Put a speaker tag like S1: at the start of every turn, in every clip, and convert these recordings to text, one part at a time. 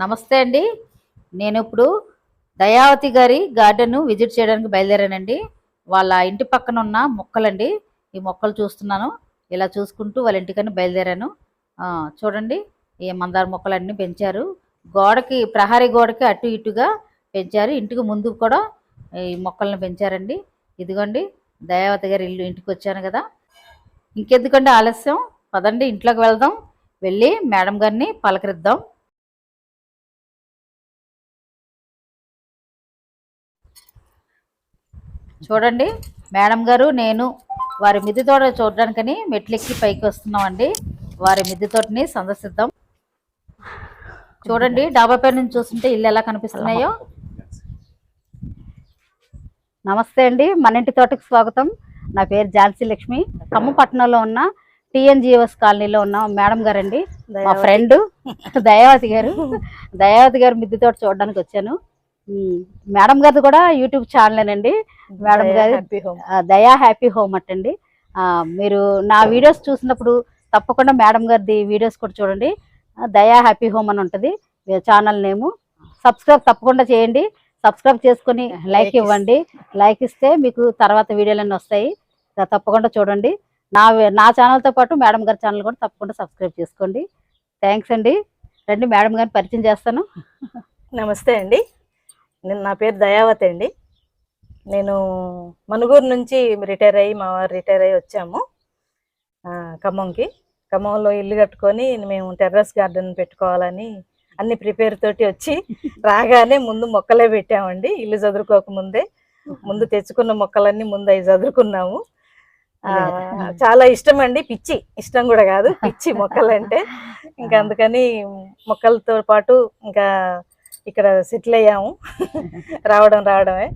S1: నమస్తే అండి. నేను ఇప్పుడు దయావతి గారి గార్డెన్ విజిట్ చేయడానికి బయలుదేరానండి. వాళ్ళ ఇంటి పక్కన ఉన్న మొక్కలండి. ఈ మొక్కలు చూస్తున్నాను. ఇలా చూసుకుంటూ వాళ్ళ ఇంటికని బయలుదేరాను. చూడండి. ఈ మందార మొక్కలన్నీ పెంచారు. గోడకి ప్రహరీ గోడకి అటు ఇటుగా పెంచారు. ఇంటికి ముందు కూడా ఈ మొక్కలను పెంచారండి. ఇదిగోండి. దయావతి గారి ఇల్లు ఇంటికి వచ్చాను కదా. ఇంకెందుకండి ఆలస్యం? పదండి ఇంట్లోకి వెళ్దాం. వెళ్ళి మేడం గారిని పలకరిద్దాం. చూడండి. మేడం గారు నేను వారి మిద్దె తోట చూడడానికని మెట్లెక్కి పైకి వస్తున్నామండి. వారి మిద్దె తోటని సందర్శిద్దాం. చూడండి డాబా పై నుంచి చూస్తుంటే ఇల్లు ఎలా కనిపిస్తున్నాయో. నమస్తే అండి మన ఇంటి తోటకి స్వాగతం. నా పేరు ఝాన్సీ లక్ష్మి. ఖమ్మం పట్టణంలో ఉన్న టిఎన్జిఓఎస్ కాలనీలో ఉన్న మేడం గారండి. మా ఫ్రెండ్ దయావతి గారు. దయావతి గారు మిద్దె తోట చూడడానికి వచ్చాను. మేడం గారిది కూడా యూట్యూబ్ ఛానల్ అండి మేడం గారి దయా హ్యాపీ హోమ్ అట్టండి మీరు నా వీడియోస్ చూసినప్పుడు తప్పకుండా మేడం గారిది వీడియోస్ కూడా చూడండి. దయా హ్యాపీ హోమ్ అని ఉంటుంది. ఛానల్ నేము. సబ్స్క్రైబ్ తప్పకుండా చేయండి. సబ్స్క్రైబ్ చేసుకొని లైక్ ఇవ్వండి. లైక్ ఇస్తే మీకు తర్వాత వీడియోలన్నీ వస్తాయి. తప్పకుండా చూడండి. నా నా ఛానల్తో పాటు మేడం గారి ఛానల్ కూడా తప్పకుండా సబ్స్క్రైబ్ చేసుకోండి. థ్యాంక్స్ అండి. రండి మేడం గారిని పరిచయం చేస్తాను.
S2: నమస్తే అండి. నేను నా పేరు దయావతి అండి. నేను మనుగూరు నుంచి రిటైర్ అయ్యి మా వారు రిటైర్ అయ్యి వచ్చాము. ఖమ్మంకి. ఖమ్మంలో ఇల్లు కట్టుకొని మేము టెర్రస్ గార్డెన్ పెట్టుకోవాలని అన్ని ప్రిపేర్ తోటి వచ్చి రాగానే ముందు మొక్కలే పెట్టామండి. ఇల్లు చదువుకోకముందే ముందు. తెచ్చుకున్న మొక్కలన్నీ ముందు అవి చదువుకున్నాము. చాలా ఇష్టం అండి. పిచ్చి. ఇష్టం కూడా కాదు. పిచ్చి మొక్కలంటే. ఇంకా అందుకని మొక్కలతో పాటు ఇంకా ఇక్కడ సెటిల్ అయ్యాము. రావడం రావడమే.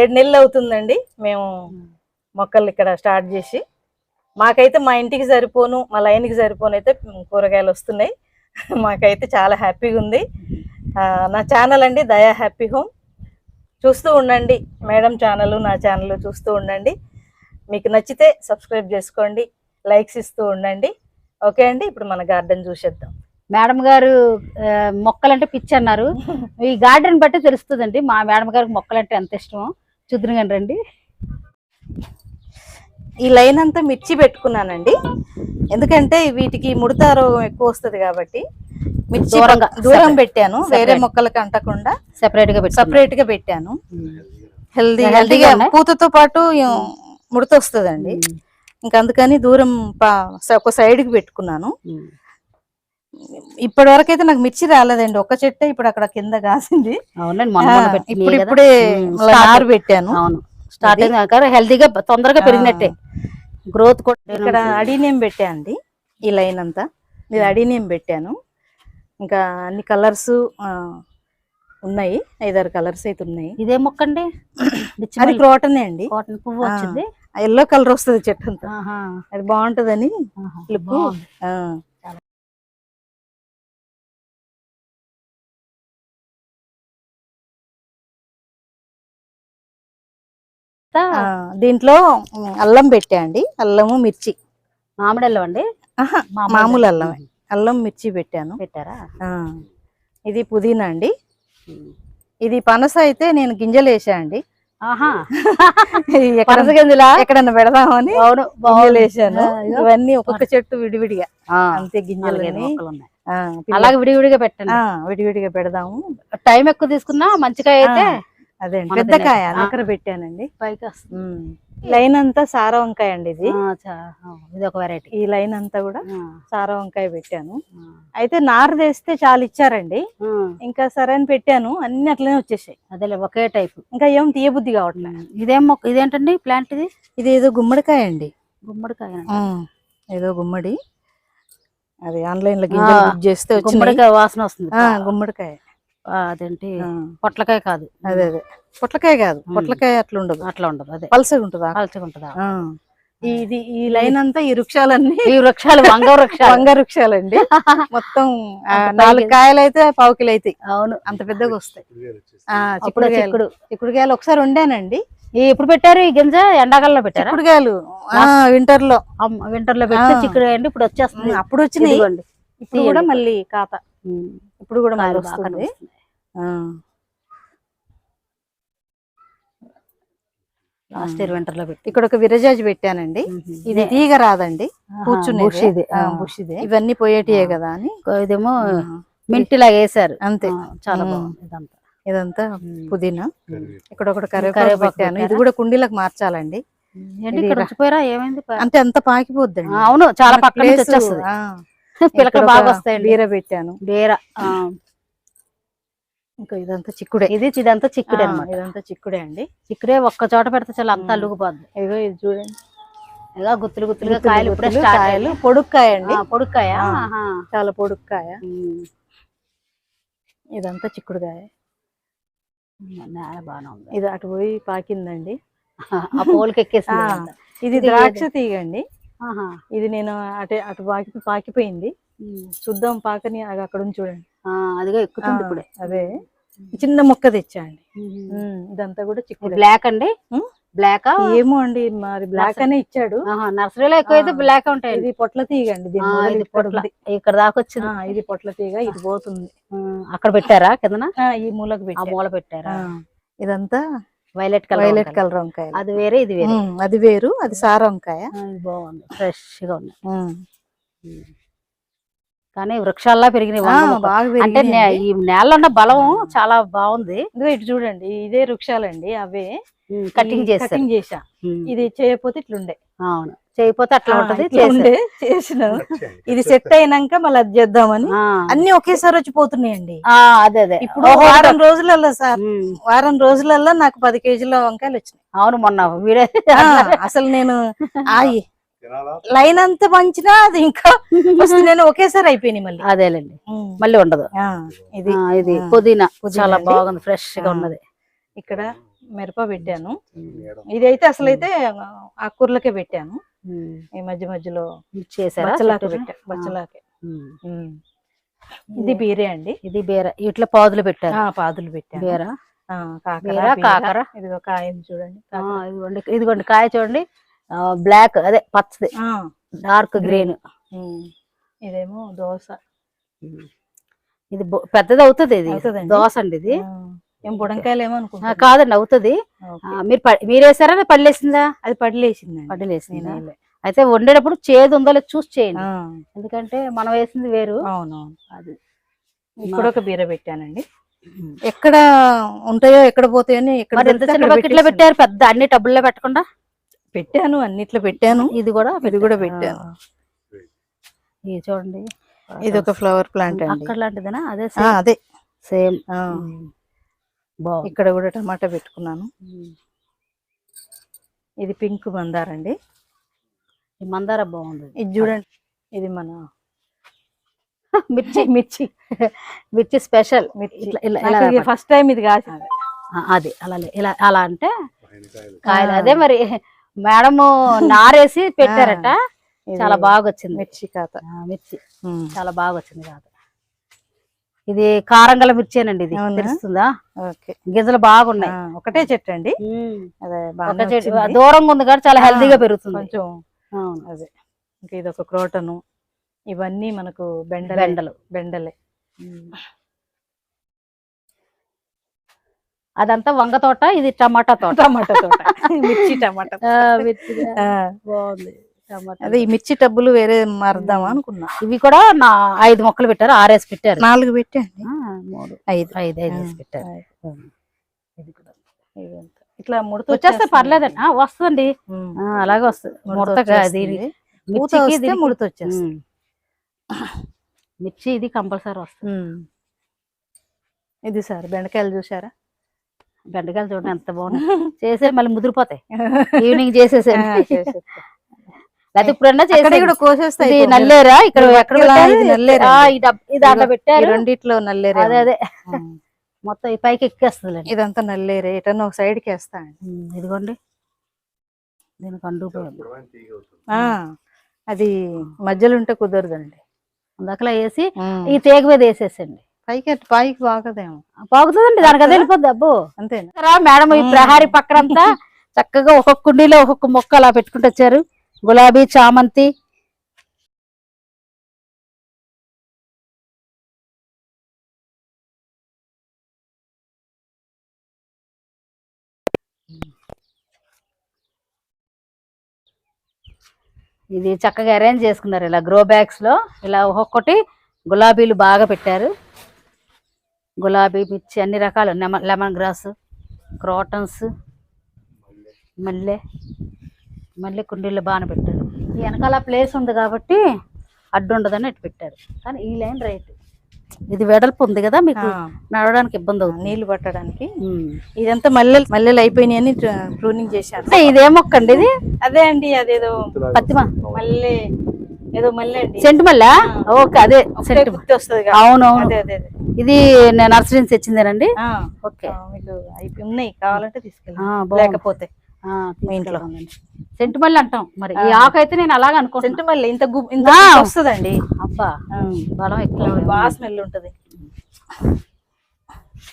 S2: ఏడు నెలలు అవుతుందండి. మేము మొక్కలు ఇక్కడ స్టార్ట్ చేసి. మాకైతే మా ఇంటికి సరిపోను మా లైన్కి సరిపోను అయితే కూరగాయలు వస్తున్నాయి. మాకైతే చాలా హ్యాపీగా ఉంది. నా ఛానల్ అండి దయా హ్యాపీ హోమ్ చూస్తూ ఉండండి. మేడం ఛానల్ నా ఛానల్ చూస్తూ ఉండండి. మీకు నచ్చితే సబ్స్క్రైబ్ చేసుకోండి. లైక్స్ ఇస్తూ ఉండండి. ఓకే అండి. ఇప్పుడు మన గార్డెన్ చూసేద్దాం.
S1: మేడం గారు మొక్కలంటే పిచ్చి అన్నారు. ఈ గార్డెన్ బట్టి తెలుస్తుందండి. మా మేడం గారికి మొక్కలంటే ఎంత ఇష్టమో. చూద్దరు కానీ రండి.
S2: ఈ లైన్ అంతా మిర్చి పెట్టుకున్నానండి. ఎందుకంటే వీటికి ముడత రోగం ఎక్కువ వస్తుంది కాబట్టి. మిర్చి దూరం. పెట్టాను. వేరే. మొక్కలకి అంటకుండా
S1: సెపరేట్గా పెట్టి
S2: సపరేట్గా పెట్టాను. హెల్దీ హెల్దీగా? పూతతో పాటు ముడత వస్తుందండి. ఇంకా అందుకని దూరం ఒక సైడ్కి పెట్టుకున్నాను. ఇప్పటి వరకు అయితే నాకు మిర్చి రాలేదండి. ఒక చెట్టే ఇప్పుడు అక్కడ కింద కాసింది.
S1: అవునండి
S2: ఇప్పుడు. ఇప్పుడే. నారు పెట్టాను.
S1: అవును. స్టార్టింగ్ హెల్తీగా తొందరగా పెరిగినట్టే. గ్రోత్ కూడా
S2: ఇక్కడ అడినేం పెట్టా అండి ఈ లైన్ అంతా. ఇది అడినేం పెట్టాను. ఇంకా అన్ని కలర్స్ ఉన్నాయి. ఐదారు కలర్స్ అయితే ఉన్నాయి.
S1: ఇదే మొక్క అండి?
S2: అది క్రోటనే అండి.
S1: కాటన్ పువ్వు. వచ్చింది.
S2: ఎల్లో కలర్ వస్తుంది చెట్టు అంతా. అది బాగుంటదని. లుక్. దీంట్లో అల్లం పెట్టా అండి. అల్లము మిర్చి.
S1: మామిడి అల్లం అండి మామూలు
S2: అల్లమే. అల్లం మిర్చి పెట్టాను.
S1: పెట్టారా?
S2: ఇది పుదీనా అండి. ఇది పనస అయితే నేను గింజలు వేసా అండి. ఎక్కడన్నా పెడదామని
S1: అవును
S2: గింజలు. వేసాను. ఇవన్నీ ఒక్కొక్క చెట్టు విడివిడిగా. అంతే గింజలు
S1: అలాగే విడివిడిగా పెట్టండి.
S2: ఆ, విడివిడిగా పెడదాము.
S1: టైం ఎక్కువ తీసుకున్నా మంచిగా అయితే
S2: అదే పెద్ద కాయ దగ్గర పెట్టానండి.
S1: పైకి.
S2: లైన్ అంతా సార వంకాయ అండి ఇది.
S1: ఇది ఒక వెరైటీ
S2: ఈ లైన్ అంతా కూడా సార వంకాయ పెట్టాను. అయితే నారు తెస్తే చాలా ఇచ్చారండి. ఇంకా సరే అని పెట్టాను. అన్ని అట్లనే వచ్చేసాయి.
S1: అదేలే ఒకే టైప్
S2: ఇంకా ఏం తీయబుద్ధి కావట్లేదు
S1: ఇదేం ఇదేంటండి ప్లాంట్ ఇది?
S2: ఇది ఏదో గుమ్మడికాయ అండి.
S1: గుమ్మడికాయ
S2: ఏదో గుమ్మడి. అది ఆన్లైన్లో చేస్తే
S1: గుమ్మడికాయ వాసన వస్తుంది.
S2: గుమ్మడికాయ.
S1: అదేంటి? పొట్లకాయ కాదు.
S2: అదే అదే. పొట్లకాయ కాదు. పొట్లకాయ అట్లా ఉండదు
S1: అట్లా ఉండదు అదే.
S2: పల్సగా ఉంటుందా?
S1: పల్చగా ఉంటుందా?
S2: ఆ. ఇది ఈ లైన్ అంతా ఈ వృక్షాలన్నీ
S1: ఈ వృక్షాలు వంగ వృక్షాలు.
S2: వంగ వృక్షాలండి. మొత్తం నాలుగు కాయలు అయితే పావు కిలో అవుతాయి
S1: అవును.
S2: అంత పెద్దగా వస్తాయి.
S1: చిక్కుడు.
S2: చిక్కుడుకాయలు ఒకసారి వండానండి.
S1: ఈ ఎప్పుడు పెట్టారు ఈ గింజ? ఎండాకాలంలో పెట్టారా?
S2: చిక్కుడుకాయలు
S1: వింటర్లో వింటర్లో పెడితే
S2: ఆ.
S1: చిక్కుడు అండి ఇప్పుడు వచ్చేస్తుంది
S2: అప్పుడు వచ్చినాయి. ఇప్పుడు కూడా. మళ్ళీ కాత. ఇప్పుడు కూడా మళ్ళీ
S1: కాయలు
S2: వస్తుంది.
S1: లాస్ట్ ఇయర్ వింటర్లో పెట్టి.
S2: ఇక్కడ ఒక విరజాజి పెట్టానండి. ఇది తీగ రాదండి. కూర్చునేదే.
S1: బుష్ ఇది
S2: ఆ,
S1: బుష్ ఇది
S2: ఇవన్నీ పోయేటియే. కదా అని.
S1: ఇదేమో మింట్ లాగా వేసారు
S2: అంతే.
S1: చాలా. బాగుంది ఇదంతా.
S2: పుదీనా. ఇక్కడ ఒకటి కరివేపాకు పెట్టాను. ఇది? కూడా కుండీలకు మార్చాలండి.
S1: ఏమైంది?
S2: అంటే అంత పాకిపోద్దండి.
S1: ఆ, అవును చాలా పక్కన పిలకలు బాగా వస్తాయండి.
S2: బీర పెట్టాను.
S1: బీర
S2: ఇంకా ఇదంతా చిక్కుడే
S1: ఇది ఇదంతా చిక్కుడు అనమాట
S2: ఇదంతా చిక్కుడే అండి
S1: చిక్కుడే ఒక్క చోట పెడితే చాలా అంతా. అల్లుకుపోద్ది
S2: ఇదిగో ఇది చూడండి
S1: ఇక గుత్తులు గుత్తులుగా
S2: గుత్తులు
S1: కాయలు ఇప్పుడే
S2: కాయలు పొడుక్కాయ అండి
S1: పొడుక్కాయ.
S2: చాలా పొడుక్కాయ. ఇదంతా చిక్కుడుకాయ
S1: నేల బాగానే ఉంది
S2: ఇది అటు పోయి పాకిందండి
S1: ఆ పోల్కి ఎక్కేసింది. ఇదంతా.
S2: ఇది ద్రాక్ష తీగండి. ఇది నేను అటే అటు పాకి పాకిపోయింది. చూద్దాం పాకని అది అక్కడ ఉంది చూడండి
S1: అదిగో ఎక్కుతుంది ఇప్పుడే.
S2: అదే. చిన్న మొక్క తెచ్చా అండి ఉమ్, ఇదంతా కూడా చిక్కుడు.
S1: బ్లాక్ అండి. బ్లాక్
S2: ఏమో అండి మరి బ్లాక్ అనే ఇచ్చాడు.
S1: నర్సరీలో ఎక్కువైతే. బ్లాక్ ఉంటాయండి.
S2: ఇది పొట్ల తీగ అండి
S1: ఇది
S2: ఇక్కడ
S1: పొట్ల
S2: ఉంది.
S1: ఇక్కడ దాకా వచ్చింది.
S2: ఇది పొట్ల తీగ ఇది పోతుంది.
S1: అక్కడ పెట్టారా కిందన?
S2: ఆ, ఈ మూలకు పెట్టా
S1: మూల పెట్టారా?
S2: ఇదంతా
S1: వైలెట్ కలర్
S2: వైలెట్ కలర్ వంకాయ
S1: అది వేరే ఇది వేరే.
S2: అది వేరు అది సార వంకాయ.
S1: బాగుంది ఫ్రెష్గా ఉంది. కానీ వృక్షాల్లా పెరిగినాయి అంటే. ఈ నేల ఉన్న బలం చాలా బాగుంది.
S2: ఇటు చూడండి ఇదే వృక్షాలండి అవే.
S1: కటింగ్ చేస్తారు
S2: కటింగ్ చేసా. ఇది చేయకపోతే ఇట్లుండే.
S1: అవును. చేయకపోతే అట్లా ఉంటది
S2: ఇట్లా ఉండే చేసిన. ఇది సెట్ అయినాక మళ్ళీ అది చేద్దామని. అన్ని ఒకేసారి వచ్చి పోతున్నాయండి.
S1: ఆ, అదే అదే.
S2: ఇప్పుడు వారం రోజులలో సార్. వారం రోజులలో నాకు పది కేజీల వంకాయలు వచ్చినాయి.
S1: అవును మొన్న వీడియో
S2: ఆ, అసలు నేను ఆయి లైన్ అంతా పంచినా అది ఇంకా నేను ఒకేసారి అయిపోయినాయి మళ్ళీ.
S1: అదేలేండి. మళ్ళీ ఉండదు.
S2: ఆ, ఇది.
S1: ఆ, ఇది పుదీనా. చాలా. బాగుంది
S2: ఫ్రెష్గా.
S1: ఉన్నది.
S2: ఇక్కడ మిరప పెట్టాను. ఇదైతే అసలు అయితే ఆకుకూరలకే పెట్టాను. ఈ మధ్య మధ్యలో
S1: చేశారా
S2: బచ్చలాకు
S1: చెట్టుని?
S2: పెట్టా బచ్చలాకే. ఇది బీరే అండి.
S1: ఇది బీర. ఇట్లా పాదులు పెట్టారు.
S2: ఆ, పాదులు పెట్టాను.
S1: బీర?
S2: ఆ, కాకర.
S1: కాకర.
S2: ఇదిగో కాయలు చూడండి
S1: ఆ,
S2: కాకర.
S1: ఇదిగోండి ఇదిగోండి కాయ చూడండి. బ్లాక్ అదే పచ్చది. డార్క్ గ్రీన్
S2: ఉమ్. ఇదేమో దోస
S1: ఇది బొ- పెద్దది అవుతుంది ఇది. దోశ అండి ఇది.
S2: బుడంకాయలు ఏమో అనుకుంటా
S1: కాదండి అవుతుంది. మీరు మీరు వేసారా
S2: అది
S1: వేసిందా
S2: నేనేలే.
S1: అయితే వండేటప్పుడు చేదు ఉందో లేదో చూసి చేయండి. ఎందుకంటే మనం వేసింది వేరు.
S2: అవునవును.
S1: అది.
S2: ఇక్కడ ఒక బీర పెట్టానండి. ఎక్కడ ఉంటాయో ఎక్కడ పోతాయో
S1: చిన్న. పెట్టారు పెద్ద అన్ని టబ్బుల్లో పెట్టకుండా?
S2: పెట్టాను అన్నిట్లో పెట్టాను.
S1: ఇది కూడా
S2: ఇది కూడా. పెట్టాను.
S1: ఇది చూడండి.
S2: ఇది ఒక ఫ్లవర్ ప్లాంట్ అండి.
S1: అక్కడ లాంటిదేనా? అదే
S2: ఆ, అదే.
S1: సేమ్
S2: ఇక్కడ కూడా టమాటా పెట్టుకున్నాను. ఇది పింక్ మందార అండి.
S1: ఈ మందార బాగుంది.
S2: ఇది చూడండి. ఇది మన
S1: మిర్చి
S2: మిర్చి.
S1: మిర్చి స్పెషల్.
S2: ఫస్ట్ టైం ఇది కాసింది.
S1: అది. అలా ఇలా అలా అంటే కాయలు. అదే మరి మేడము నారేసి పెట్టారట. చాలా బాగా వచ్చింది
S2: మిర్చి కాత.
S1: ఆ, మిర్చి. చాలా బాగా వచ్చింది కాదు ఇది కారం గల మిర్చేనండి ఇది? తెలుస్తుందా? గింజలు బాగున్నాయి.
S2: ఒకటే చెట్టు అండి.
S1: దూరంగా ఉంది కాబట్టి చాలా
S2: ఆ,
S1: హెల్తీగా పెరుగుతుంది.
S2: కొంచెం అదే. ఇంకా ఇది ఒక క్రోటను. ఇవన్నీ మనకు బెండలే.
S1: బెండలు.
S2: బెండలే.
S1: అదంతా వంగ తోట ఇది టమాటా తోట.
S2: టమాటా తోట. మిర్చి టమాటా.
S1: మిర్చి బాగుంది.
S2: అదే ఈ మిర్చి టబ్బులు వేరే మారుద్దామా అనుకున్నా.
S1: ఇవి కూడా నా ఐదు మొక్కలు పెట్టారు ఆరేసి పెట్టారు.
S2: నాలుగు
S1: మూడు.
S2: ఐదు.
S1: ఐదు ఐదు పెట్టారు. ఇది కూడా.
S2: ఇట్లా ముడత
S1: వచ్చేస్తే. పర్లేదండి. వస్తుందండి. అలాగే వస్తుంది.
S2: ముడత
S1: ముడతగా మిర్చికి దీనికి-
S2: ముడత వచ్చేస్తుంది.
S1: మిర్చి ఇది కంపల్సరీ వస్తుంది.
S2: ఇది సార్ బెండకాయలు చూసారా
S1: బెండకాయలు చూడండి ఎంత బాగున్నాయి. చేసే మళ్ళీ ముదిరిపోతాయి. ఈవినింగ్ చేసేసే. లేకపోతే ఇప్పుడన్నా చేసే
S2: కోసేస్తాయి
S1: నల్లేరా? ఇక్కడ ఎక్కడ
S2: నల్లేరా?
S1: ఇది పెట్టారు.
S2: రెండిట్లో నల్లేరే
S1: అదే అదే. మొత్తం ఈ పైకి ఎక్కేస్తుంది
S2: ఇదంతా నల్లేరే. ఎటన్నా ఒక సైడ్కి వేస్తా
S1: ఇదిగోండి. దీనికి అండుకుపోయింది
S2: ఆ, అది మధ్యలో ఉంటే కుదరదండి.
S1: అందుకలా వేసి. ఈ తేగ మీద వేసేసండి
S2: పైకి పైకి బాగుదేమో
S1: బాగుతుందండి దానికి అదే వెళ్ళిపోద్ది అబ్బో.
S2: అంతేనా?
S1: మేడం ఈ ప్రహారీ పక్కనంతా చక్కగా ఒక్కొక్క కుండీలో ఒక్కొక్క మొక్క అలా పెట్టుకుంటూ వచ్చారు. గులాబీ చామంతి. ఇది చక్కగా అరేంజ్ చేసుకున్నారు ఇలా గ్రో బ్యాగ్స్లో. ఇలా ఒక్కొక్కటి గులాబీలు బాగా పెట్టారు. గులాబీ మిర్చి అన్ని రకాలు లెమన్ గ్రాస్ క్రోటన్స్ మల్లె మల్లె కుండీల్లో బాగానే పెట్టారు. ఈ వెనకాల ప్లేస్ ఉంది కాబట్టి అడ్డు ఉండదని ఇటు పెట్టారు. కానీ ఈ లైన్ రైట్. ఇది వెడల్పు ఉంది కదా మీకు నడవడానికి ఇబ్బంది అవుతుంది.
S2: నీళ్ళు పట్టడానికి. ఇదంతా మల్లెలు మల్లెలు అయిపోయినాయని ప్రూనింగ్ చేశాను
S1: అంటే ఇదే
S2: అదే అండి అదేదో
S1: పత్తి మ-
S2: మల్లె. ఏదో అండి.
S1: సెంటు మల్లె ఓకే అదే సెంటు
S2: వస్తుంది.
S1: అవునవును. ఇది నర్సరీ నుంచి తెచ్చిందేనండి? ఓకే.
S2: మీకు ఉన్నాయి కావాలంటే తీసుకెళ్ళి. లేకపోతే ఇంట్లో.
S1: సెంటు మల్లె అంటాం మరి. ఈ ఆకు అయితే నేను అలాగ అనుకుంటున్నా.
S2: సెంటు మల్లె ఇంత ఇంత వస్తుందండి.
S1: అబ్బా బలం ఎక్కువ
S2: బాగా స్మెల్ ఉంటది.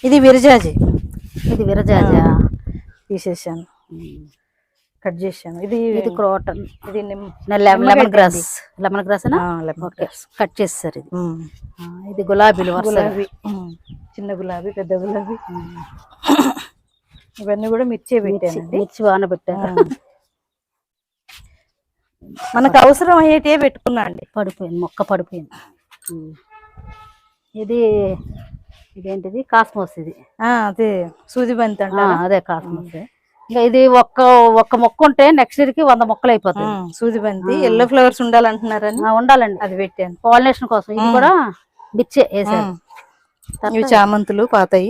S2: ఇది విరజాజి.
S1: ఇది విరజాజా.
S2: తీసేసాను. కట్ చేశాను. ఇది
S1: ఇది క్రోటన్.
S2: ఇది
S1: lemon grass. Lemon grass. Cut చేస్తారు ఇది. ఇది గులాబీలు.
S2: గులాబీ. చిన్న గులాబీ పెద్ద గులాబీ. ఇవన్నీ కూడా మిర్చి పెట్టానండి.
S1: మిర్చి బాగానే పెట్టారు
S2: మనకు అవసరం అయ్యేటే పెట్టుకున్నా అండి.
S1: పడిపోయింది మొక్క పడిపోయింది. ఇది ఇదేంటిది? కాస్మోస్ ఇది.
S2: ఆ, అదే సూది బంతి
S1: ఆ,
S2: అంటారా?
S1: అదే కాస్మోస్. ఇది ఒక్క ఒక్క మొక్క ఉంటే నెక్స్ట్ ఇయర్కి వంద మొక్కలు అయిపోతాయి.
S2: సూది బంతి ఎల్లో ఫ్లవర్స్ ఉండాలంటున్నారని
S1: ఉండాలండి.
S2: అది పెట్టాను.
S1: పాలినేషన్ కోసం. ఇది కూడా వేసారు
S2: ఉమ్. ఇవి చామంతులు పాతయి.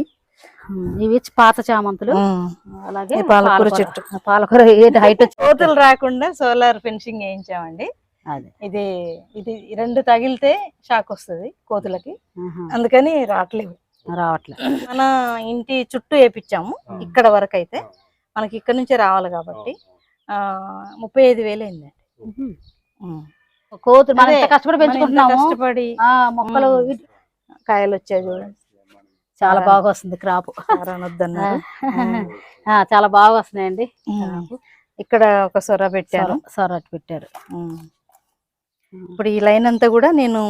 S1: ఇవి పాత చామంతులు. అలాగే
S2: పాలకూర చెట్టు.
S1: పాలకూర హైట్
S2: కోతులు రాకుండా సోలార్ ఫెన్సింగ్ వేయించామండి. ఇది ఇది రెండు తగిలితే షాక్ వస్తుంది కోతులకి. అందుకని రావట్లేదు.
S1: రావట్లే
S2: మన ఇంటి చుట్టూ వేపించాము ఇక్కడ వరకు అయితే మనకి ఇక్కడ నుంచే రావాలి కాబట్టి ఆ ముప్పై ఐదు వేలు అయిందండి.
S1: కోతులు మనం
S2: అదే,
S1: ఎంత కష్టపడి పెంచుకుంటున్నాము
S2: కష్టపడి
S1: ఆ మొక్కలు
S2: కాయలు వచ్చాయి చూడండి.
S1: చాలా బాగా వస్తుంది క్రాప్. చాలా బాగా వస్తున్నాయండి
S2: ఇక్కడ ఒక సొర పెట్టాను.
S1: సొరట్ పెట్టారు.
S2: ఇప్పుడు ఈ లైన్ అంతా కూడా నేను.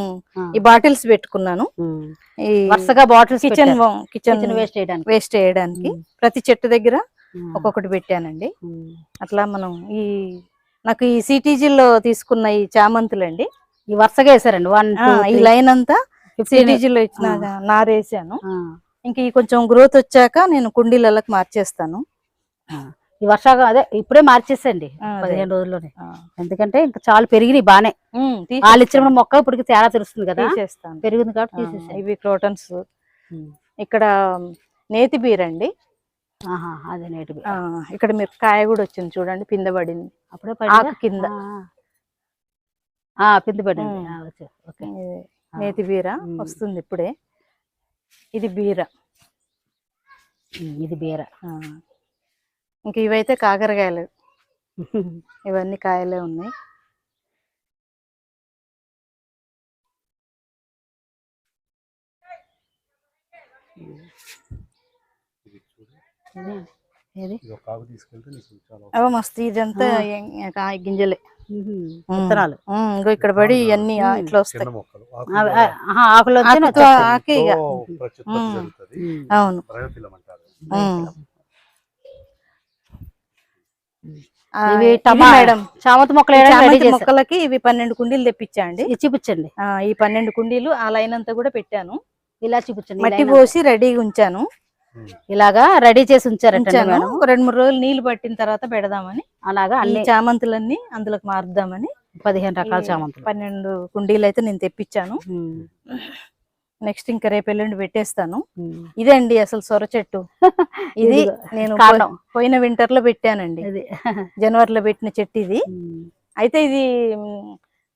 S2: ఈ బాటిల్స్ పెట్టుకున్నాను. ఈ
S1: వరుసగా బాటిల్స్
S2: కిచెన్
S1: కిచెన్ వేస్ట్ చేయడానికి.
S2: వేస్ట్ చేయడానికి. ప్రతి చెట్టు దగ్గర. ఒక్కొక్కటి పెట్టానండి. అట్లా మనం ఈ నాకు ఈ సిటీజీలో తీసుకున్న ఈ చామంతులండి
S1: ఈ వరుసగా వేసారండి. వన్
S2: ఈ లైన్ అంతా సిటీజీలో ఇచ్చిన. నారేసాను. ఇంక ఈ కొంచెం గ్రోత్ వచ్చాక నేను కుండీలలోకి మార్చేస్తాను.
S1: ఈ వర్షాగా అదే ఇప్పుడే మార్చేసండి. పదిహేను రోజుల్లోనే. ఎందుకంటే ఇంకా చాలా పెరిగినాయి బానే. వాళ్ళు ఇచ్చిన మొక్క ఇప్పటికి తేడా తెలుస్తుంది కదా. పెరిగింది కాబట్టి
S2: ఇవి క్రోటన్స్. ఇక్కడ నేతి బీర్ అండి.
S1: ఆహా అదే నేటి
S2: ఆ, ఇక్కడ మీరు కాయ కూడా వచ్చింది చూడండి పింద పడింది.
S1: అప్పుడే
S2: ఆకు కింద.
S1: పిండి పడింది. ఓకే.
S2: నేతి బీర. వస్తుంది ఇప్పుడే. ఇది బీర.
S1: ఇది బీర.
S2: ఇంక ఇవైతే కాకరకాయలు. ఇవన్నీ కాయలే ఉన్నాయి.
S1: ఇదే- ఏది?
S2: అవ మస్తు ఇదంతా కాయ గింజలే.
S1: విత్తనాలు
S2: ఉమ్, ఇంకో ఇక్కడ పడి ఇవన్నీ
S1: ఉమ్.
S2: ఇట్లా వస్తాయి.
S1: ఆకులు
S2: ఆకే అవును.
S1: ఇవి
S2: ఇది
S1: టమా
S2: మేడం
S1: చామంతి మొక్కలు
S2: మొక్కలకి ఇవి పన్నెండు కుండీలు తెప్పించా అండి
S1: ఇది చూపించండి.
S2: ఆ, ఈ పన్నెండు కుండీలు ఆ లైన్ అంతా కూడా పెట్టాను.
S1: ఇలా చూపించండి
S2: మట్టి పోసి రెడీగా ఉంచాను.
S1: ఇలాగా రెడీ చేసి ఉంచారట
S2: రెండు మూడు రోజులు నీళ్ళు పట్టిన తర్వాత పెడదామని.
S1: అలాగా అన్ని
S2: చామంతులన్నీ అందులోకి మారుద్దామని.
S1: పదిహేను రకాల చామంతులు.
S2: పన్నెండు కుండీలు అయితే నేను తెప్పించాను. నెక్స్ట్ ఇంకా రేపు ఎల్లుండి పెట్టేస్తాను.
S1: ఉమ్.
S2: ఇదండి అసలు సొర చెట్టు. ఇది నేను పోయిన వింటర్లో పెట్టానండి.
S1: ఇది.
S2: జనవరిలో పెట్టిన చెట్టు ఇది. అయితే ఇది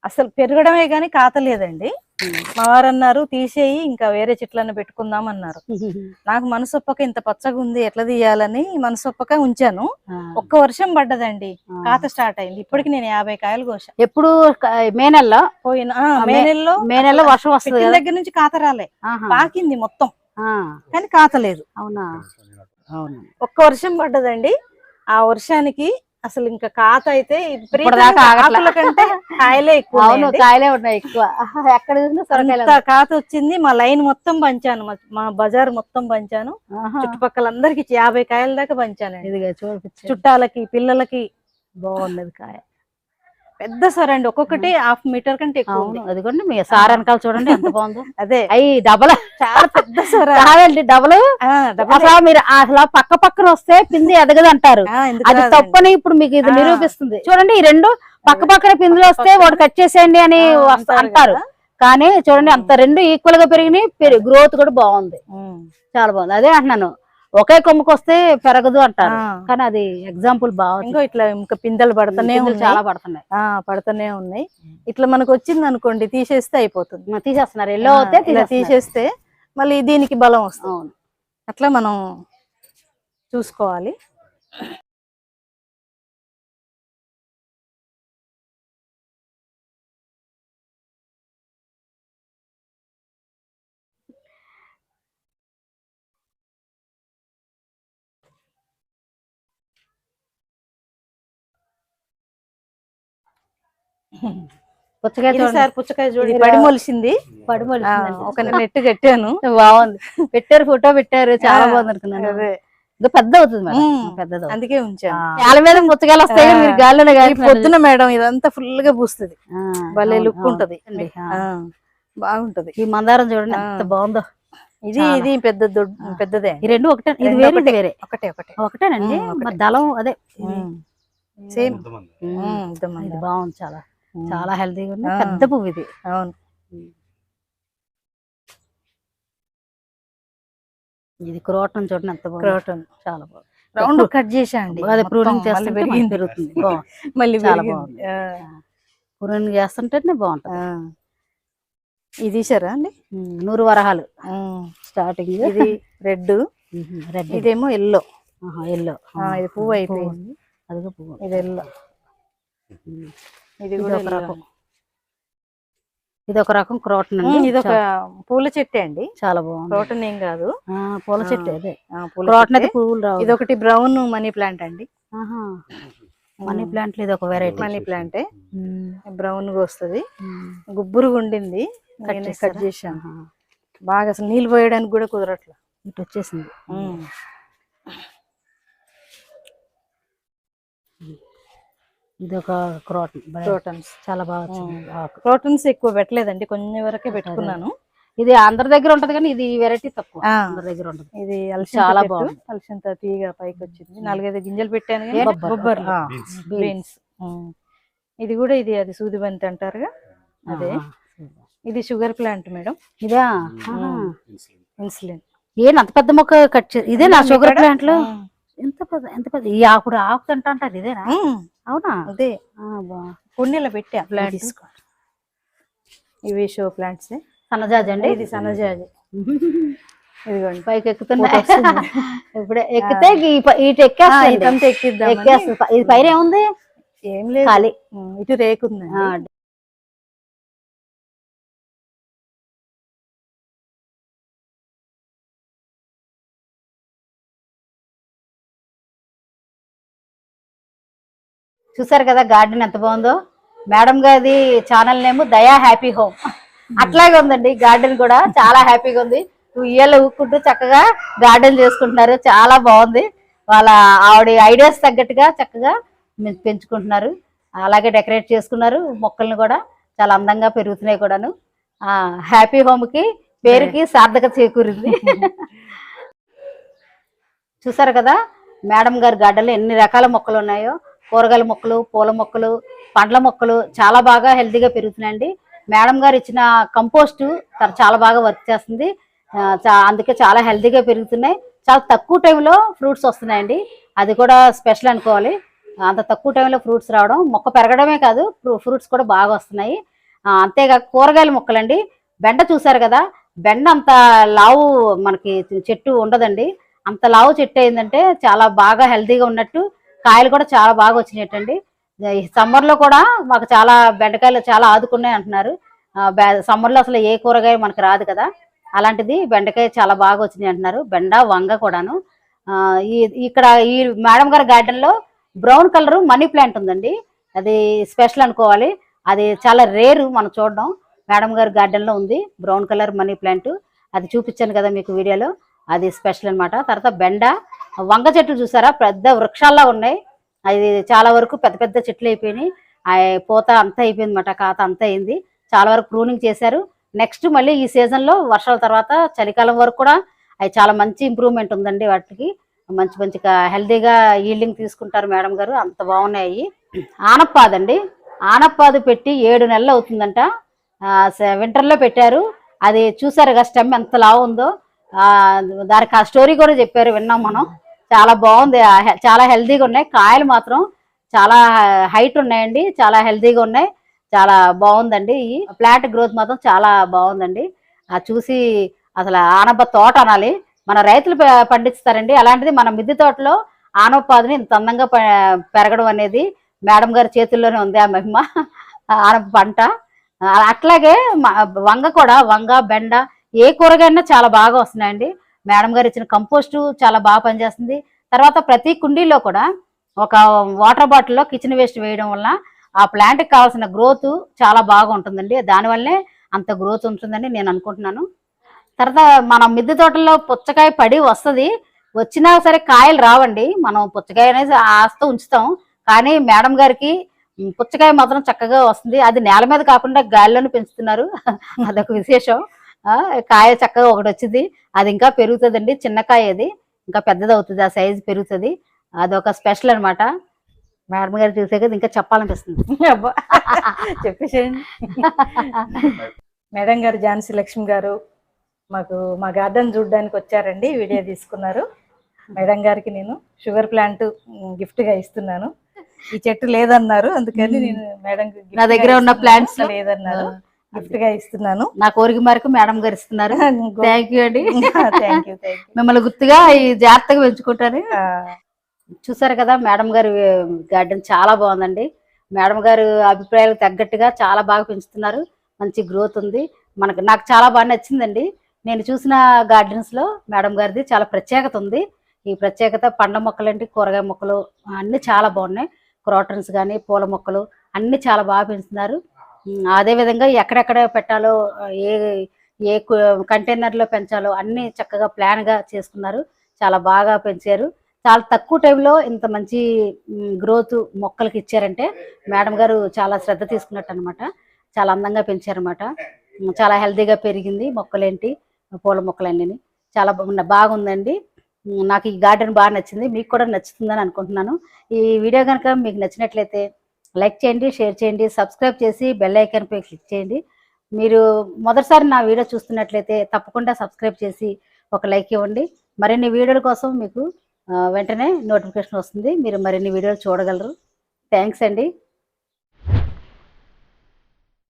S2: అసలు పెరగడమే కానీ కాతలేదండి. మా వారు అన్నారు తీసేయి ఇంకా వేరే చెట్లన్న పెట్టుకుందాం అన్నారు నాకు మనసొప్పక ఇంత పచ్చగా ఉంది ఎట్లా తీయాలని మనసొప్పక ఉంచాను. ఒక్క వర్షం పడ్డదండి. కాత స్టార్ట్ అయింది. ఇప్పటికి నేను యాభై కాయలు కోసా.
S1: ఎప్పుడు మే నెలలో
S2: పోయిన మే నెలలో
S1: మే నెలలో వర్షం వస్తుంది
S2: దగ్గర నుంచి కాత రాలే. పాకింది మొత్తం.
S1: ఆ,
S2: కానీ కాతలేదు.
S1: అవునా. అవును.
S2: ఒక్క వర్షం పడ్డదండి. ఆ వర్షానికి అసలు ఇంకా కాత అయితే. ఆకుల కంటే కాయలే ఎక్కువ
S1: అవును. కాయలే ఉన్నాయి ఎక్కువ ఎక్కడ చూసినా
S2: కాత వచ్చింది మా లైన్ మొత్తం పంచాను మా- బజార్ మొత్తం పంచాను. చుట్టుపక్కల అందరికి యాభై కాయల దాకా పంచానండి
S1: ఇదిగో
S2: చుట్టాలకి పిల్లలకి
S1: బాగున్నది కాయ
S2: పెద్ద సొర అండి. ఒక్కొక్కటి హాఫ్ మీటర్ కంటే ఎక్కువ.
S1: అదిగోండి మీ సార్ వెనకాల చూడండి ఎంత బాగుందో.
S2: అదే.
S1: అయ్యి డబల్.
S2: చాలా పెద్ద సొర.
S1: కాదండి డబల్. అసలు మీరు అసలు పక్క పక్కన వస్తే పిండి ఎదగదు అంటారు అది? తప్పని ఇప్పుడు మీకు ఇది. నిరూపిస్తుంది. చూడండి ఈ రెండు పక్క పక్కన పిందులు వస్తే వాడు కట్ చేసేయండి అని
S2: అంటారు.
S1: కానీ చూడండి అంత రెండు ఈక్వల్గా పెరిగినాయి గ్రోత్ కూడా బాగుంది. చాలా బాగుంది. అదే అంటున్నాను. ఒకే కొమ్మకి వస్తే పెరగదు అంటారు. కానీ అది ఎగ్జాంపుల్ బాగుంది
S2: ఇంకో ఇట్లా ఇంకా పిందెలు పడుతూనే
S1: పిందెలు
S2: ఉన్నాయి.
S1: చాలా పడుతున్నాయి.
S2: ఆ పడుతూనే ఉన్నాయి. ఇట్లా మనకు వచ్చింది అనుకోండి తీసేస్తే అయిపోతుంది.
S1: తీసేస్తున్నారు. ఎల్లో అవుతే.
S2: తీసేస్తే మళ్ళీ దీనికి బలం వస్తుంది. అట్లా మనం చూసుకోవాలి.
S1: పుచ్చకాయ
S2: ఇది
S1: చూడండి.
S2: సార్ పుచ్చకాయ చూడండి
S1: ఇది
S2: పడి
S1: రా-
S2: మొలిసింది
S1: పడి
S2: ఆ,
S1: మొలిచిందండి.
S2: ఒక నెట్ కట్టాను
S1: బాగుంది పెట్టారు ఫోటో పెట్టారు చాలా బాగుంది అనుకున్నాను ఇంకా పెద్ద అవుతుంది మేడం. పెద్దది.
S2: అందుకే ఉంచాను
S1: చాలా మీద పుచ్చకాయలు వస్తాయి. మీరు గాల్లోనే కాల్చినట్టు.
S2: పొద్దున మేడం ఇదంతా ఫుల్గా పూస్తుంది భలే లుక్. ఉంటది బాగుంటది
S1: ఈ మందారం చూడండి. ఎంత బాగుందో
S2: ఇది. ఇది పెద్ద దొడ్- పెద్దదే
S1: ఈ రెండు ఒకటే ఇది వేరే. వేరే
S2: ఒకటే ఒకటే
S1: ఒకటేనండి దళం అదే.
S2: సేమ్.
S1: ఇది బాగుంది చాలా. చాలా హెల్తీగా ఉంది. పెద్ద పువ్వు ఇది.
S2: అవును.
S1: ఇది క్రోటన్ చూడండి ఎంత బాగుంది.
S2: క్రోటన్.
S1: చాలా బాగుంది.
S2: రౌండ్ కట్ చేసా అండి.
S1: అదే ప్రూనింగ్ చేస్తుంటే
S2: పెరిగింది.
S1: పెరుగుతుంది.
S2: మళ్ళీ
S1: చాలా. బాగుంది. ప్రూనింగ్ చేస్తుంటేనే బాగుంటుంది.
S2: ఇది తీసారా అండి?
S1: నూరు వరహాలు. స్టార్టింగ్.
S2: ఇది రెడ్
S1: రెడ్
S2: ఇదేమో ఎల్లో.
S1: ఎల్లో.
S2: ఇది పువ్వు అయిపోయింది
S1: అదిగో పువ్వు.
S2: ఇది ఎల్లో. ఇది కూడా
S1: ఒక. రకం. ఇది ఒక రకం క్రోటన్ అండి.
S2: ఇది ఒక పూల చెట్టే అండి.
S1: చాలా బాగుంది.
S2: క్రోటన్ ఏం కాదు.
S1: పూల. చెట్టు అదే. క్రోటన్. అయితే పువ్వులు రావు.
S2: ఇది ఒకటి బ్రౌన్ మనీ ప్లాంట్ అండి.
S1: మనీ ప్లాంట్ ఇది ఒక వెరైటీ.
S2: మనీ ప్లాంటే. బ్రౌన్గా వస్తుంది. గుబ్బురుగా ఉండింది.
S1: కట్
S2: చేశాను. బాగా అసలు నీళ్ళు పోయడానికి కూడా కుదరట్లా.
S1: ఇటు వచ్చేసింది. ఇది ఒక క్రోటన్
S2: క్రోటన్స్.
S1: చాలా బాగా.
S2: క్రోటన్స్ ఎక్కువ పెట్టలేదండి. కొంచెం వరకే పెట్టుకున్నాను.
S1: ఇది అందరి దగ్గర ఉంటది కానీ ఇది వెరైటీ తక్కువ. అందరి దగ్గర ఉంటది.
S2: ఇది
S1: చాలా
S2: చాలా
S1: బాగుంది.
S2: అలసంత తీగ పైకి వచ్చింది. నాలుగైదు గింజలు పెట్టాను. బీన్స్. ఇది కూడా ఇది అది సూది బంతి అంటారుగా అదే. ఇది షుగర్ ప్లాంట్ మేడం.
S1: ఇదా.
S2: ఇన్సులిన్.
S1: ఏం అంత పెద్ద మొక్క కట్ చే ఇదే నా షుగర్ ప్లాంట్లో ఎంత పెద్ద ఎంత పెద్ద ఈ ఆకుడు ఆకు తింటా అంటారు ఇదేనా? అవునా?
S2: అదే.
S1: ఆ, బా.
S2: కొన్నిలో పెట్టా ప్లాంట్
S1: తీసుకో.
S2: ఇవి షో ప్లాంట్స్
S1: సన్నజాజి అండి?
S2: ఇది సన్నజాజి. ఇదిగోండి.
S1: పైకి
S2: వస్తుంది.
S1: ఇప్పుడే ఎక్కితే ఇటు
S2: ఆ,
S1: ఎక్కేస్తుంది. ఇది పైన ఏముంది?
S2: ఏం లేదు. ఇటు రేకు
S1: చూసారు కదా గార్డెన్ ఎంత బాగుందో? మేడం గారి channel name Daya happy home. అట్లాగే ఉందండి గార్డెన్ కూడా చాలా హ్యాపీగా ఉంది. ఉయ్యాల ఊక్కుంటూ చక్కగా గార్డెన్ చేసుకుంటున్నారు చాలా బాగుంది. వాళ్ళ ఆవిడ ఐడియాస్ తగ్గట్టుగా చక్కగా పెంచుకుంటున్నారు. అలాగే డెకరేట్ చేసుకున్నారు మొక్కల్ని కూడా చాలా అందంగా పెరుగుతున్నాయి కూడాను. ఆ హ్యాపీ హోమ్కి పేరుకి సార్థకత చేకూరింది. చూసారు కదా మేడం గారి గార్డెన్లో ఎన్ని రకాల మొక్కలు ఉన్నాయో. కూరగాయల మొక్కలు పూల మొక్కలు పండ్ల మొక్కలు చాలా బాగా హెల్తీగా పెరుగుతున్నాయండి. మేడం గారు ఇచ్చిన కంపోస్ట్ చాలా బాగా వర్క్ చేస్తుంది. చా- అందుకే చాలా హెల్తీగా పెరుగుతున్నాయి. చాలా తక్కువ టైంలో ఫ్రూట్స్ వస్తున్నాయండి. అది కూడా స్పెషల్ అనుకోవాలి. అంత తక్కువ టైంలో ఫ్రూట్స్ రావడం మొక్క పెరగడమే కాదు ఫ్రూట్స్ కూడా బాగా వస్తున్నాయి. ఆ, అంతేకాక కూరగాయల మొక్కలండి. బెండ చూసారు కదా బెండ అంత లావు మనకి చెట్టు ఉండదండి. అంత లావు చెట్టు అయిందంటే చాలా బాగా హెల్తీగా ఉన్నట్టు కాయలు కూడా చాలా బాగా వచ్చినాయటండి. ఈ లో కూడా మాకు చాలా బెండకాయలు చాలా ఆదుకున్నాయి అంటున్నారు. సమ్మర్లో అసలు ఏ కూరగాయ మనకు రాదు కదా. అలాంటిది బెండకాయ చాలా బాగా వచ్చినాయి అంటున్నారు. బెండ వంగ కూడాను. ఈ ఇక్కడ ఈ మేడం గారి గార్డెన్లో బ్రౌన్ కలర్ మనీ ప్లాంట్ ఉందండి. అది స్పెషల్ అనుకోవాలి. అది చాలా రేరు మనం చూడడం. మేడం గారి గార్డెన్లో ఉంది. Brown colour money plant. అది చూపించాను కదా మీకు వీడియోలో. అది స్పెషల్ అన్నమాట. తర్వాత బెండ వంగ చెట్లు చూసారా? పెద్ద వృక్షాల్లో ఉన్నాయి. అది చాలా వరకు పెద్ద పెద్ద చెట్లు అయిపోయినాయి. ఆ పూత అంతా అయిపోయింది అనమాట కాత అంతా అయింది. చాలా వరకు ప్రూనింగ్ చేశారు. నెక్స్ట్ మళ్ళీ ఈ సీజన్లో లో వర్షాల తర్వాత చలికాలం వరకు కూడా అవి చాలా మంచి ఇంప్రూవ్మెంట్ ఉందండి వాటికి. మంచి మంచిగా హెల్దీగా ఈల్డింగ్ తీసుకుంటారు మేడం గారు. అంత బాగున్నాయి ఆనప్పాదండి. ఆనప్పాదు పెట్టి ఏడు నెలలు అవుతుందంట. వింటర్లో లో పెట్టారు. అది చూసారు కదా స్టెమ్ ఎంత లావు ఉందో దానికి ఆ స్టోరీ కూడా చెప్పారు. విన్నాం మనం. చాలా బాగుంది. చాలా హెల్దీగా ఉన్నాయి. కాయలు మాత్రం చాలా హైట్ ఉన్నాయండి. చాలా హెల్దీగా ఉన్నాయి. చాలా బాగుందండి. ఈ ప్లాంట్ గ్రోత్ మాత్రం చాలా బాగుందండి. అది చూసి అసలు ఆనప తోట అనాలి. మన రైతులు పండిస్తారండి. అలాంటిది మన మిద్దె తోటలో ఆనపాదిని ఇంత అందంగా పె- పెరగడం అనేది మేడం గారి చేతుల్లోనే ఉంది ఆ మహిమ. ఆనప పంట. అట్లాగే వంగ కూడా వంగ బెండ ఏ కూరగాయన్నా చాలా బాగా వస్తున్నాయండి. మేడం గారు ఇచ్చిన కంపోస్ట్ చాలా బాగా పనిచేస్తుంది. తర్వాత ప్రతి కుండీలో కూడా ఒక వాటర్ బాటిల్లో కిచెన్ వేస్ట్ వేయడం వల్ల ఆ ప్లాంట్కి కావాల్సిన గ్రోత్ చాలా బాగా ఉంటుందండి. దానివల్లే అంత గ్రోత్ ఉంటుందని నేను అనుకుంటున్నాను. తర్వాత మన మిద్దె తోటల్లో పుచ్చకాయ పడి వస్తుంది. వచ్చినా సరే కాయలు రావండి. మనం పుచ్చకాయ అనేది ఆస్త ఉంచుతాం. కానీ మేడం గారికి పుచ్చకాయ మాత్రం చక్కగా వస్తుంది. అది నేల మీద కాకుండా గాలిలోనే పెంచుతున్నారు. అదొక విశేషం. కాయ చక్కగా ఒకటి వచ్చింది అది ఇంకా పెరుగుతుందండి చిన్న కాయ అది. ఇంకా పెద్దది అవుతుంది ఆ సైజు పెరుగుతుంది. అదొక స్పెషల్ అన్నమాట. మేడం గారు చూసే కదా ఇంకా చెప్పాలనిపిస్తుంది.
S2: అబ్బా చెప్పేసేయండి. మేడం గారు ఝాన్సీ లక్ష్మి గారు మాకు మా గార్డెన్ చూడడానికి వచ్చారండి వీడియో తీసుకున్నారు. మేడం గారికి నేను షుగర్ ప్లాంట్ గిఫ్ట్గా ఇస్తున్నాను. ఈ చెట్టు లేదన్నారు అందుకని నేను మేడం
S1: నా దగ్గర ఉన్న లో-
S2: లేదన్నారు. గిఫ్ట్గా ఇస్తున్నాను.
S1: నా కోరిక మేరకు మేడం గారు ఇస్తున్నారు. థ్యాంక్ యూ అండి. మిమ్మల్ని గుర్తుగా ఈ జాగ్రత్తగా పెంచుకుంటాను. చూసారు కదా మేడం గారి గార్డెన్ చాలా బాగుందండి. మేడం గారు అభిప్రాయాలకు తగ్గట్టుగా చాలా బాగా పెంచుతున్నారు. మంచి గ్రోత్ ఉంది. మనకు నాకు చాలా బాగా నచ్చిందండి. నేను చూసిన gardens లో మేడం గారిది చాలా ప్రత్యేకత ఉంది. ఈ ప్రత్యేకత పండ్ల మొక్కలండి కూరగాయ మొక్కలు అన్నీ చాలా బాగున్నాయి. క్రోటన్స్ కానీ పూల మొక్కలు అన్నీ చాలా బాగా పెంచుతున్నారు. అదే విధంగా ఎక్కడెక్కడ పెట్టాలో ఏ ఏ కంటైనర్లో పెంచాలో అన్నీ చక్కగా ప్లాన్గా చేసుకున్నారు చాలా బాగా పెంచారు. చాలా తక్కువ టైంలో ఇంత మంచి గ్రోత్ మొక్కలకి ఇచ్చారంటే మేడం గారు చాలా శ్రద్ధ తీసుకున్నట్టు అనమాట చాలా అందంగా పెంచారన్నమాట. చాలా హెల్దీగా పెరిగింది మొక్కలేంటి పూల మొక్కలన్నీ చాలా బాగున్న బాగుందండి. నాకు ఈ గార్డెన్ బాగా నచ్చింది. మీకు కూడా నచ్చుతుందని అనుకుంటున్నాను. ఈ వీడియో కనుక మీకు నచ్చినట్లయితే లైక్ చేయండి షేర్ చేయండి సబ్స్క్రైబ్ చేసి బెల్ ఐకాన్ పై క్లిక్ చేయండి. మీరు మొదటిసారి నా వీడియో చూస్తున్నట్లయితే తప్పకుండా సబ్స్క్రైబ్ చేసి ఒక లైక్ ఇవ్వండి. మరిన్ని వీడియోల కోసం మీకు వెంటనే నోటిఫికేషన్ వస్తుంది. మీరు మరిన్ని వీడియోలు చూడగలరు. థ్యాంక్స్ అండి.